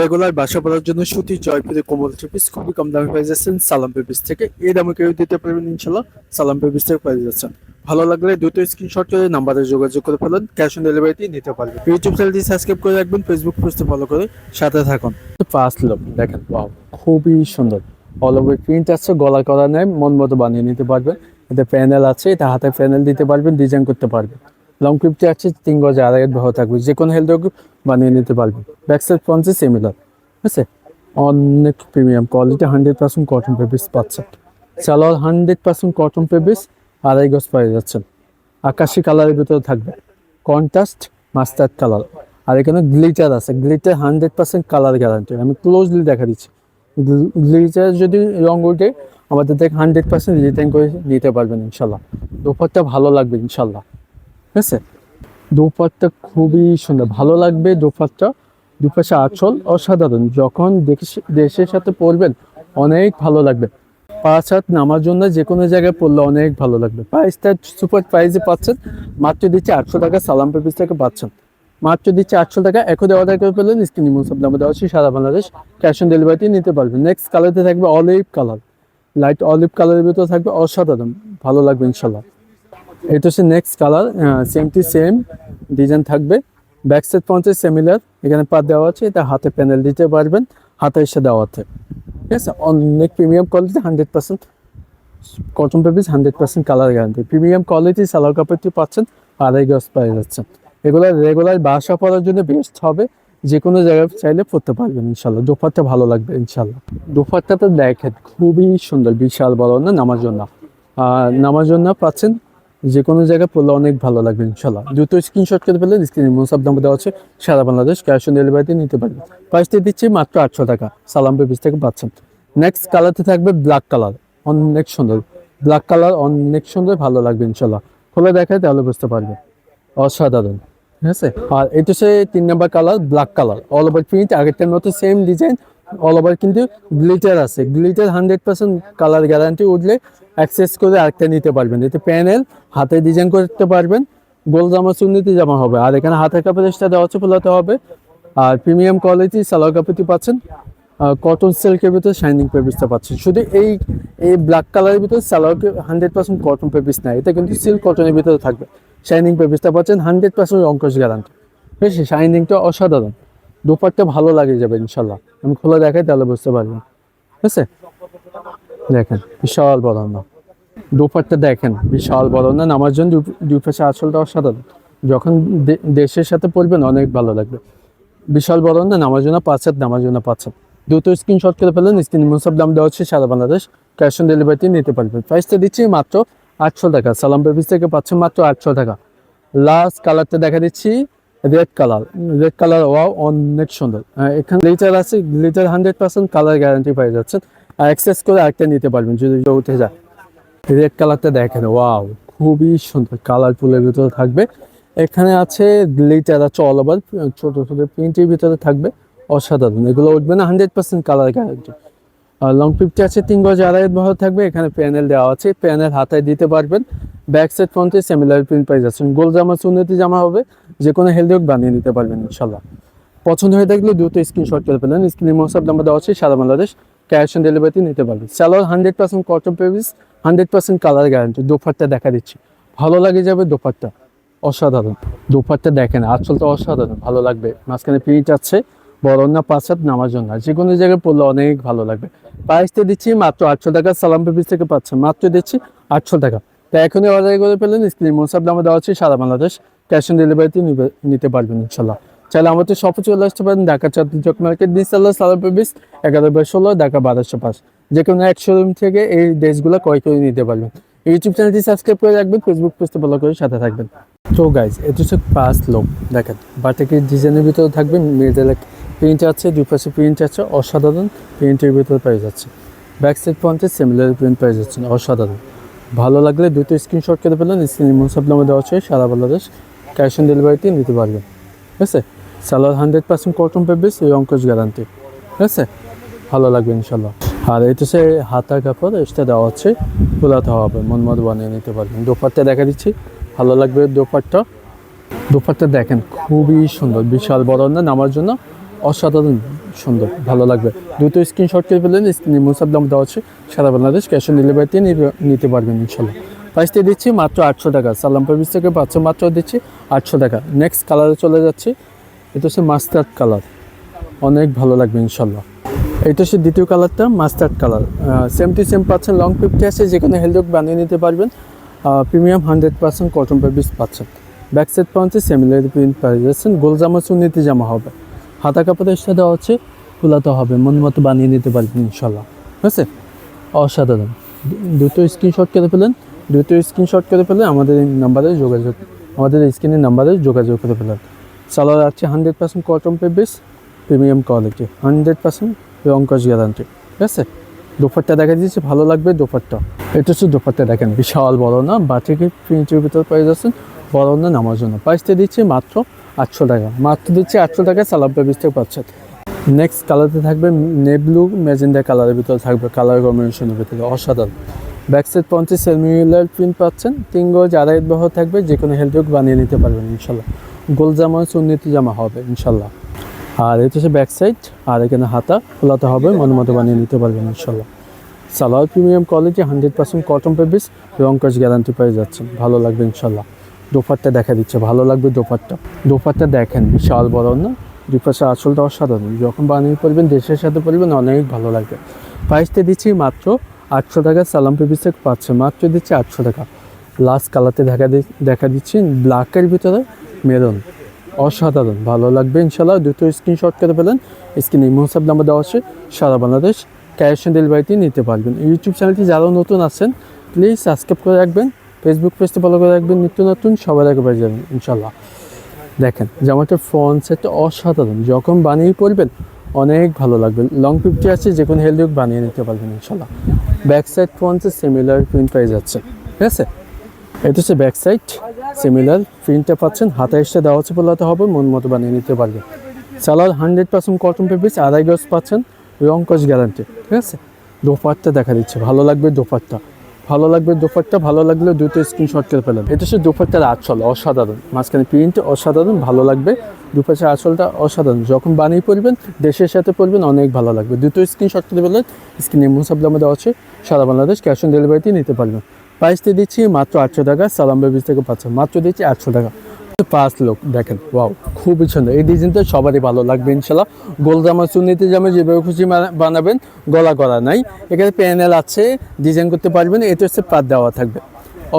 Regular বাসা পড়ার জন্য সুতি জয়পুরে কোমল পিস খুবই কম দামে পেয়ে যাচ্ছেন সালাম পেপিস থেকে। এই দামে কেউ দিতে পারবেন ইনশাল্লাহ সালাম পেপিস থেকে পেয়ে যাচ্ছেন। ভালো লাগলে দুটো স্ক্রিনশট করে নাম্বারে যোগাযোগ করে ফেলেন ক্যাশ অন ডেলিভারিটি নিতে পারবেন। ইউটিউব চ্যানেলটি সাবস্ক্রাইব করে রাখবেন ফেসবুক পেজটি ফলো করে সাথে থাকুন। ফার্স্ট লুক দেখেন ওয়াও খুবই সুন্দর। অল ওভার প্রিন্ট আছে গলা করা নেয় মন মতো বানিয়ে নিতে পারবেন। এতে প্যানেল আছে এটা হাতে প্যানেল দিতে পারবেন ডিজাইন করতে পারবেন। লং ক্লিপটি আছে, তিন গজে আড়াই ভালো থাকবে। যে কোনো হেলথ বানিয়ে নিতে পারবে। ব্যাক সাইড ফ্রন্টে সিমিলার ঠিক আছে? অনেক premium quality hundred percent cotton পেপিস পাচ্ছেন সালোয়ার হান্ড্রেড পার্সেন্ট কটন পেপিস আড়াই গজ পেয়ে যাচ্ছেন আকাশি কালারের ভিতরে থাকবে। কন্ট্রাস্ট মাস্টার্ড কালার আর এখানে গ্লিটার আছে। Glitter hundred percent colour guarantee আমি ক্লোজলি দেখা দিচ্ছি। গ্লিটার যদি রং উঠে, আমাদের থেকে হান্ড্রেড পার্সেন্ট রিটার্ন করে নিতে পারবেন ইনশাল্লাহ। দুপারটা ভালো লাগবে ইনশাল্লাহ। ঠিক আছে? দুপারটা খুবই সুন্দর, ভালো লাগবে দুপারটা দুপাশে আঁচল অসাধারণ, যখন দেশ- দেশের সাথে পরবেন অনেক ভালো লাগবে। পাঁচ হাত নামার জন্য যে কোনো জায়গায় পড়লে অনেক ভালো লাগবে। প্রাইসটা সুপার প্রাইসে পাচ্ছেন, মাত্র দিচ্ছে আটশো টাকা সালাম পেপিস থেকে পাচ্ছেন। মাত্র দিচ্ছে আটশো টাকা এখন অর্ডার করে পেলেন স্ক্রিন মুসব নামে দেওয়া হচ্ছে সারা বাংলাদেশ ক্যাশ অন ডেলিভারিটি নিতে পারবেন। নেক্সট কালারতে থাকবে অলিভ কালার লাইট অলিভ কালারের ভিতরে থাকবে অসাধারণ, ভালো লাগবে ইনশাল্লাহ এটা হচ্ছে next colour same to same design থাকবে। ব্যাক সাইড পঞ্চাশ সিমিলার এখানে পাত দেওয়া আছে, এটা হাতে প্যানেল দিতে পারবেন, হাতে এসে দেওয়া আছে ঠিক আছে? অনেক premium quality hundred percent cotton পেপিস hundred percent colour guarantee premium quality salwar কাপড়টি পাচ্ছেন, আড়াই গজ পেয়ে যাচ্ছেন এগুলো রেগুলার বাসা পড়ার জন্য বেস্ট হবে যে কোনো জায়গায় চাইলে পড়তে পারবেন ইনশাল্লাহ দোপারটা ভালো লাগবে ইনশাল্লাহ দোপারটা তো দেখেন, খুবই সুন্দর, বিশাল বড় না, নামার জন্য। আর নামার জন্য পাচ্ছেন যে কোনো জায়গায় পড়লে অনেক ভালো লাগবে ইনশাল্লাহ দুটো স্ক্রিনশট করে পেলে স্ক্রিনে মোসাব নাম্বার দেওয়া আছে। সারা বাংলাদেশ ক্যাশ অন ডেলিভারিতে নিতে পারবেন। প্রাইসটি দিচ্ছি মাত্র আটশো টাকা। সালাম পেপিস থেকে পাচ্ছেন। নেক্সট কালারতে থাকবে ব্ল্যাক কালার অনেক সুন্দর। ব্ল্যাক কালার অনেক সুন্দর, ভালো লাগবে ইনশাল্লাহ খুলে দেখায় তাহলে বুঝতে পারবে। অসাধারণ। ঠিক আছে? আর এটা হচ্ছে তিন number colour black colour all over print আগেরটার মতো সেম ডিজাইন অল ওভার কিন্তু গ্লিটার আছে। Glitter hundred percent colour guarantee উঠলে অ্যাক্সেস করে আরেকটা নিতে পারবেন। এতে প্যানেল হাতে ডিজাইন করতে পারবেন, গোল জামা সুন্নিতি জামা হবে। আর এখানে হাতের কাপড় এক্সট্রা দেওয়া হচ্ছে ফোলাতে হবে। আর প্রিমিয়াম কোয়ালিটি সালোয়ার কাপড়টি পাচ্ছেন কটন সিল্কের ভিতরে শাইনিং পেপিসটা পাচ্ছেন। শুধু এই এই ব্ল্যাক কালারের ভিতরে সালোয়ার হান্ড্রেড পার্সেন্ট কটন পেপিস না এটা কিন্তু সিল্ক কটনের ভিতরে থাকবে। শাইনিং পেপিসটা পাচ্ছেন হান্ড্রেড পার্সেন্ট অঙ্কশ গ্যারান্টি আছে শাইনিংটা অসাধারণ। দুপারটা ভালো লাগে যাবে ইনশাল্লাহ আমি খোলা দেখাই, তাহলে বুঝতে পারবেন। ঠিক আছে? দেখেন, বিশাল বড় না দুপারটা দেখেন, বিশাল না নামার জন্য দুই পাশে আসলটা অসাধারণ। যখন দেশের সাথে পড়বেন, অনেক ভালো লাগবে। বিশাল না নামার জন্য পাঁচ হাত নামার জন্য দুটো স্ক্রিনশট করে ফেলেন স্ক্রিন সব দাম দেওয়া হচ্ছে সারা বাংলাদেশ। ক্যাশ অন ডেলিভারিতে নিতে পারবেন। প্রাইসটা দিচ্ছি মাত্র আটশো টাকা। সালাম বেবিস থেকে পাচ্ছেন মাত্র আটশো টাকা। লাস্ট কালারটা দেখা দিচ্ছি। Red colour red colour wow অনেক সুন্দর। এখানে গ্লিটার আছে glitter hundred percent colour guarantee পেয়ে যাচ্ছেন। আর অ্যাক্সেস করে আরেকটা নিতে পারবেন, যদি উঠে যায়। রেড কালারটা দেখেন ওয়াও খুবই সুন্দর কালারফুলের ভিতরে থাকবে। এখানে আছে গ্লিটার আছে অল ওভার ছোট ছোট প্রিন্টের ভিতরে থাকবে, অসাধারণ। এগুলো উঠবে না হান্ড্রেড পার্সেন্ট কালার গ্যারান্টি আর লং ফিফটি আছে তিন গজ আড়াই ভালো থাকবে, এখানে প্যানেল দেওয়া আছে প্যানেল হাতায় দিতে পারবেন। ব্যাক সাইড ফ্রন্টে সিমিলার প্রিন্ট পাই যাচ্ছেন গোল জামা সুন্নতি জামা হবে যে কোনো হেলদি হোক বানিয়ে নিতে পারবেন ইনশাল্লাহ পছন্দ হয়ে থাকলে দ্রুত স্ক্রিনশট করে ফেলেন। স্ক্রিনে মোসাব নাম্বার দেওয়া আছে, সারা বাংলাদেশ ক্যাশ অন ডেলিভারিতে নিতে পারবেন স্যালোয়ার হান্ড্রেড পার্সেন্ট কটন পেভিস হান্ড্রেড পার্সেন্ট কালার গ্যারান্টি দোপারটা দেখা দিচ্ছি। ভালো লাগে যাবে দোপারটা অসাধারণ। দোপারটা দেখেন আঁচলটা অসাধারণ। ভালো লাগবে। মাঝখানে প্রিন্ট আছে, বড় না পাঁচ হাত নামার জন্য যে কোনো জায়গায় পড়লে অনেক ভালো লাগবে। প্রাইসটা দিচ্ছি মাত্র আটশো টাকা সালাম পেপিস থেকে পাচ্ছেন মাত্র দিচ্ছি আটশো টাকা। তো এখনই অর্ডার করে পেলেন স্ক্রিন মোসাব নামে দেওয়া হচ্ছে সারা বাংলাদেশ। ক্যাশ অন ডেলিভারিতে নিতে পারবেন ইনশাল্লাহ। চাইলে আমাদের শপে চলে আসতে পারেন, ঢাকা চাঁদনি চক মার্কেট বিশাল্লাহ সালাম পেপিস এগারো বাই ষোলো, ঢাকা বারোশো পাঁচ। যে কোনো এক শোরুম থেকে এই ড্রেসগুলো ক্রয় করে নিতে পারবেন। ইউটিউব চ্যানেলটি সাবস্ক্রাইব করে রাখবেন ফেসবুক পেজটা ফলো করে সাথে থাকবেন। তো গাইজ এটা হচ্ছে পাঁচ লোক দেখেন, বাটিকের ডিজাইনের ভিতরে থাকবে মিডলে প্রিন্ট আছে, দুপাশে প্রিন্ট আছে, অসাধারণ প্রিন্টের ভিতরে পেয়ে যাচ্ছে ব্যাক সাইড পয়েন্টে সিমিলার প্রিন্ট পেয়ে যাচ্ছেন অসাধারণ। ভালো লাগলে দুটো স্ক্রিনশট করে ফেলেন স্ক্রিন মুসাব নামে দেওয়া আছে, সারা বাংলাদেশ ক্যাশ অন ডেলিভারিতে নিতে পারবেন ঠিক আছে? সালোয়ার হান্ড্রেড পার্সেন্ট কটন পেপিস এই অঙ্কশ গ্যারান্টি ঠিক আছে? ভালো লাগবে ইনশাল্লাহ। আর এটা সে হাতা কাপড় এটা দেওয়া হচ্ছে তোলাতে হবে মন মতো বানিয়ে নিতে পারবেন। দোপারটা দেখা দিচ্ছি, ভালো লাগবে দোপারটা দোপারটা দেখেন, খুবই সুন্দর, বিশাল বড় না, নামার জন্য? অসাধারণ সুন্দর, ভালো লাগবে। দ্রুত স্ক্রিনশট করে ফেলেন স্ক্রিনে মুসাব দাম দেওয়া আছে, সারা বাংলাদেশ ক্যাশ অন ডেলিভারিতে নিতে পারবেন ইনশাল্লাহ। প্রাইসটি দিচ্ছি মাত্র আটশো টাকা, সালাম পারভিস থেকে পাঁচশো মাত্র দিচ্ছি আটশো টাকা। নেক্সট কালারে চলে যাচ্ছি, এটা হচ্ছে মাস্টার্ড কালার অনেক ভালো লাগবে ইনশাল্লাহ। এটা হচ্ছে দ্বিতীয় কালারটা mustard colour same to same পাচ্ছেন লং ফিফটি আছে, যেখানে হেলডক বানিয়ে নিতে পারবেন প্রিমিয়াম হান্ড্রেড পার্সেন্ট কটন পেপিস পাচ্ছেন। ব্যাক সাইড পাচ্ছেন সেমিলার প্রিন্ট যাচ্ছেন গোল জামা সুন্নিতি জামা হবে। হাতা কাপড়ের সাথে হচ্ছে ফুলাতে হবে। মন মতো বানিয়ে নিতে পারবেন ইনশাল্লাহ ঠিক আছে? অসাধারণ। দুটো স্ক্রিনশট করে ফেলেন। দুটো স্ক্রিনশট করে ফেলে আমাদের এই নাম্বারে যোগাযোগ, আমাদের স্ক্রিনের নাম্বারে যোগাযোগ করে ফেলেন। সালোয়ার আছে হান্ড্রেড পার্সেন্ট কটন পেপিস প্রিমিয়াম কোয়ালিটি হান্ড্রেড পার্সেন্ট রঙ্কশ গ্যারান্টি ঠিক আছে? দোপারটা দেখা দিয়েছে, ভালো লাগবে দোপারটা এটা হচ্ছে দোপারটা দেখেন, বিশাল বড় না বাটিকে প্রিন্টের ভিতর পেয়ে যাচ্ছেন বড় না, নামার জন্য। প্রাইসটা দিচ্ছে মাত্র আটশো টাকা। মাত্র দিচ্ছে আটশো টাকা সালাম পেপিস থেকে পাচ্ছেন নেক্সট কালারতে থাকবে নেব্লু ম্যাজেন্ডা কালারের ভিতরে থাকবে কালার কম্বিনেশনের ভিতরে, অসাধারণ। ব্যাক সাইড পঞ্চাশ সেলমিউলার প্রিন্ট পাচ্ছেন। তিন গজ আড়াই বহ থাকবে যে কোনো হেলথ বানিয়ে নিতে পারবেন, ইনশাল্লাহ। গোল জামা সুন্নতি জামা হবে, ইনশাল্লাহ। আর এটা হচ্ছে ব্যাক সাইড আর এখানে হাতা, খোলাতে হবে, মন মতো বানিয়ে নিতে পারবেন, ইনশাল্লাহ। Salwar premium quality hundred percent cotton পেপিস রঙ্কশ গ্যারান্টি পেয়ে যাচ্ছেন। ভালো লাগবে, ইনশাল্লাহ। দোপারটা দেখা দিচ্ছে, ভালো লাগবে দোপারটা দোপারটা দেখেন, বিশাল বড় না? দুই পাশে আসলটা অসাধারণ যখন বানিয়ে পড়বেন দেশের সাথে পড়বেন অনেক ভালো লাগবে। প্রাইসটা দিচ্ছি মাত্র আটশো টাকা, সালাম পেপিস পাচ্ছে মাত্র দিচ্ছি আটশো টাকা। লাস্ট কালারতে দেখা দেখা দিচ্ছি ব্ল্যাকের ভিতরে মেরুন অসাধারণ, ভালো লাগবে ইনশাল্লাহ দুটো স্ক্রিনশট করে ফেলেন। স্ক্রিনে মোসাব নাম্বার দেওয়া আছে সারা বাংলাদেশ ক্যাশ অন ডেলিভারিতে নিতে পারবেন। ইউটিউব চ্যানেলটি যারা নতুন আছেন প্লিজ সাবস্ক্রাইব করে রাখবেন। ফেসবুক পেজটি ফলো করে রাখবেন, নিত্য নতুন, সবার আগে যাবেন, ইনশাল্লাহ। দেখেন, জামাটার ফ্রন্ট সেটটা অসাধারণ, যখন বানিয়ে পড়বেন অনেক ভালো লাগবে। লং ফিফটি আছে, যে কোনো হেলদি বানিয়ে নিতে পারবেন, ইনশাল্লাহ। ব্যাক সাইড ফ্রন্টে সিমিলার প্রিন্ট পেয়ে যাচ্ছে ঠিক আছে? এটা হচ্ছে ব্যাক সাইড সিমিলার প্রিন্টটা পাচ্ছেন, হাতে এসে দেওয়া আছে বলাতে হবে, মন মতো বানিয়ে নিতে পারবেন। সালার হান্ড্রেড পার্সেন্ট কটন পেপিস আড়াই গজ পাচ্ছেন রং কস গ্যারান্টি ঠিক আছে? দোপারটা দেখা দিচ্ছে, ভালো লাগবে দোপারটা ভালো লাগবে দুপারটা ভালো লাগলে দুটো স্ক্রিনশট করে ফেলেন। এটা সে দুপারটার আঁচল, অসাধারণ। মাঝখানে প্রিন্ট অসাধারণ, ভালো লাগবে। দুপাশে আঁচলটা অসাধারণ। যখন বানিয়ে পড়বেন, দেশের সাথে পড়বেন, অনেক ভালো লাগবে। দুটো স্ক্রিনশট করে ফেলেন স্ক্রিনে মোসাবলা আমাদের আছে। সারা বাংলাদেশ ক্যাশ অন ডেলিভারিতে নিতে পারবেন। প্রাইসটি দিচ্ছি মাত্র আটশো টাকা, সালাম বেবিস থেকে পাচ্ছেন মাত্র দিচ্ছি আটশো টাকা। পাঁচ লোক, দেখেন ওয়াও খুবই সুন্দর এই ডিজাইনটা সবারই ভালো লাগবে ইনশাল্লাহ গোল জামা চুন্নিতে জামা যেভাবে খুশি বানাবেন, গলা করা নাই। এখানে প্যানেল আছে, ডিজাইন করতে পারবেন, এটা হচ্ছে পাত দেওয়া থাকবে।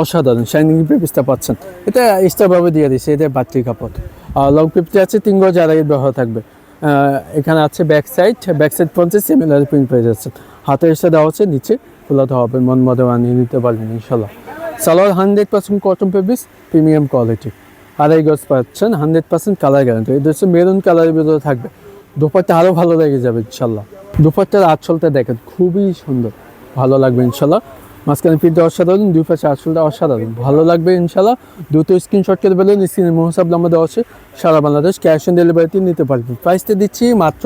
অসাধারণ শাইনিং পেপিসটা পাচ্ছেন। এটা এক্সট্রাভাবে দিয়ে দিচ্ছে এটা বাটির কাপড়। আর লং পেপটি আছে, তিন গজ আড়াই ব্যবহার থাকবে। এখানে আছে ব্যাক সাইড ব্যাক সাইড পঞ্চাশ সিমিলার প্রিন্ট পেয়ে যাচ্ছে হাতের সাথে দেওয়া আছে নিচে খোলাতে হবে, মন মতো বানিয়ে নিতে পারবেন ইনশাল্লাহ সালোয়ার হান্ড্রেড পার্সেন্ট কটন পেপিস প্রিমিয়াম কোয়ালিটি আড়াই গজ পাচ্ছেন হান্ড্রেড পার্সেন্ট কালার গ্যারান্টি এটা হচ্ছে মেরুন কালারের ভিতরে থাকবে। দুপারটা আরও ভালো লেগে যাবে, ইনশাল্লাহ। দুপারটার আঁচলটা দেখেন, খুবই সুন্দর। ভালো লাগবে, ইনশাল্লাহ। মাঝখানে প্রিন্টটা অসাধারণ, দুই পাশে আঁচলটা অসাধারণ। ভালো লাগবে, ইনশাল্লাহ। দুটো স্ক্রিনশট করে পেলেন স্ক্রিনে মোহসাব নাম্বার দেওয়া আছে। সারা বাংলাদেশ ক্যাশ অন ডেলিভারিতে নিতে পারবেন। প্রাইসটা দিচ্ছি মাত্র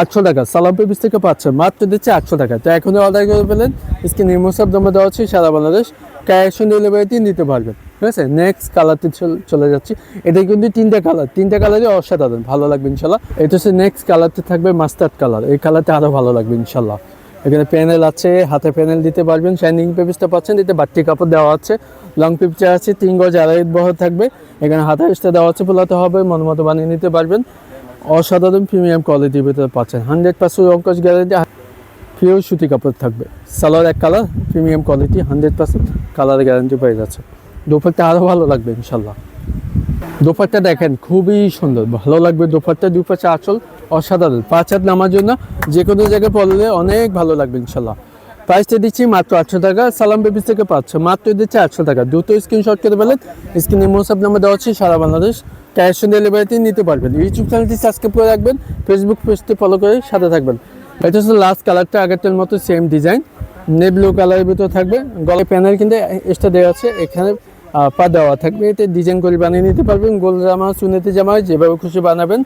আটশো টাকা সালাম পেপিস থেকে পাচ্ছেন মাত্র দিচ্ছে আটশো টাকা। তো এখনই অর্ডার করে ফেলেন স্ক্রিনে মোসাব নাম্বার দেওয়া আছে। সারা বাংলাদেশ ক্যাশ অন ডেলিভারিতে নিতে পারবেন। ঠিক আছে? নেক্সট কালারটি চলে যাচ্ছি। এটা কিন্তু তিনটা কালার তিনটা কালারই অসাধারণ। ভালো লাগবে ইনশাল্লাহ। এটা হচ্ছে নেক্সট কালারটি থাকবে মাস্টার্ড কালার এই কালারটা আরও ভালো লাগবে ইনশাল্লাহ। এখানে প্যানেল আছে, হাতে প্যানেল দিতে পারবেন। শাইনিং পেপিসটা পাচ্ছেন, এতে বাট্টি কাপড় দেওয়া আছে। লং পিপচা আছে, তিন গজ আড়াই বহর থাকবে। এখানে হাতে এসটা দেওয়া আছে, পোলাতে হবে, মন মতো বানিয়ে নিতে পারবেন। অসাধারণ প্রিমিয়াম কোয়ালিটির ভিতরে পাচ্ছেন। হান্ড্রেড পার্সেন্ট অঙ্কশ গ্যারান্টি পিওর সুতি কাপড় থাকবে। সালোয়ার এক colour premium quality hundred percent colour guarantee পেয়ে যাচ্ছে দুপুরটা আরও ভালো লাগবে ইনশাল্লাহ দোপারটা দেখেন, খুবই সুন্দর। ভালো লাগবে দোপারটা দুই পাশে আঁচল অসাধারণ। পাঁচ হাত নামার জন্য যে কোনো জায়গায় পড়লে অনেক ভালো লাগবে ইনশাল্লাহ প্রাইসটা দিচ্ছি মাত্র আটশো টাকা, সালাম বেবিস থেকে পাচ্ছে মাত্র দিচ্ছে আটশো টাকা। দুটো স্ক্রিনশট করে ফেলেন। স্ক্রিনে মোসাব নাম্বার দেওয়া হচ্ছে সারা বাংলাদেশ। ক্যাশ অন ডেলিভারিতে নিতে পারবেন। ইউটিউব চ্যানেলটি সাবস্ক্রাইব করে রাখবেন। ফেসবুক পেজটি ফলো করে সাথে থাকবেন। এটা হচ্ছে লাস্ট কালারটা আগেরটার মতো সেম ডিজাইন নেভি ব্লু কালারের ভিতরে থাকবে। গলায় প্যানেল কিন্তু এক্সট্রা দেওয়া আছে। এখানে পা দেওয়া থাকবে। এতে ডিজাইন করে বানিয়ে নিতে পারবেন, গোল জামা সুনেতি জামা, যেভাবে খুশি বানাবেন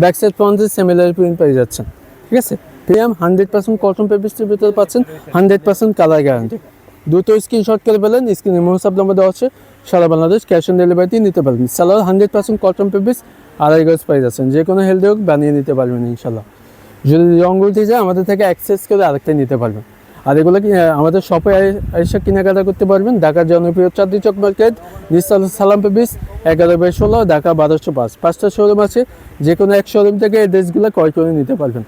ব্যাক সাইড ফ্রন্টে সিমিলার প্রিন্ট পেয়ে যাচ্ছেন। ঠিক আছে? প্রিয়াম হান্ড্রেড পার্সেন্ট কটন পেপিসটির ভিতরে পাচ্ছেন হান্ড্রেড পার্সেন্ট কালার গ্যারান্টি দুটো স্ক্রিনশট করে ফেলেন স্ক্রিনে মোহসাব নাম্বার দেওয়া আছে। সারা বাংলাদেশ ক্যাশ অন ডেলিভারিতে নিতে পারবেন। সালোয়ার হান্ড্রেড পার্সেন্ট কটন পেপিস আড়াই গজ পেয়ে যাচ্ছেন। যে কোনো হেলদি হোক, বানিয়ে নিতে পারবেন ইনশাল্লাহ যদি রঙ উঠে যায়, আমাদের থেকে অ্যাক্সেস করে আরেকটা নিতে পারবেন। আর এগুলো কি আমাদের শপে এসে কেনাকাটা করতে পারবেন। ঢাকার জনপ্রিয় চাঁদনি চক মার্কেট নিসাল সালাম পেবিস, এগারো বাই ষোলো, ঢাকা বারোশো পাঁচ। পাঁচটা শোরুম আছে যে কোনো এক শোরুম থেকে এই ড্রেসগুলো ক্রয় করে নিতে পারবেন।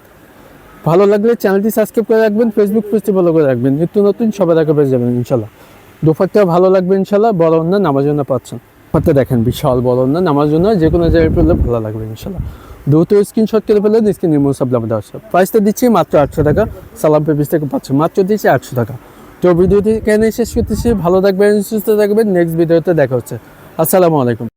ভালো লাগলে চ্যানেলটি সাবস্ক্রাইব করে রাখবেন ফেসবুক পেজটি ফলো করে রাখবেন। নিত্য নতুন সবার আগে পেয়ে যাবেন, ইনশাল্লাহ। দুপাটটা ভালো লাগবে, ইনশাল্লাহ, বড় অন্য নামার জন্য পাচ্ছেন। দেখেন, বিশাল বড় অন্য নামার জন্য যে কোনো জায়গায় পেলে ভালো লাগবে, ইনশাল্লাহ। দ্রুত স্ক্রিনশট করে ফেলে স্ক্রিন সব লাভ দেওয়া আছে। প্রাইসটা দিচ্ছি মাত্র আটশো টাকা, সালাম পেপিস থেকে পাচ্ছেন মাত্র দিচ্ছি আটশো টাকা। তো ভিডিওটি কেন শেষ করতেছি, ভালো থাকবেন, সুস্থ থাকবেন নেক্সট ভিডিওতে দেখা হচ্ছে। আসসালামু আলাইকুম।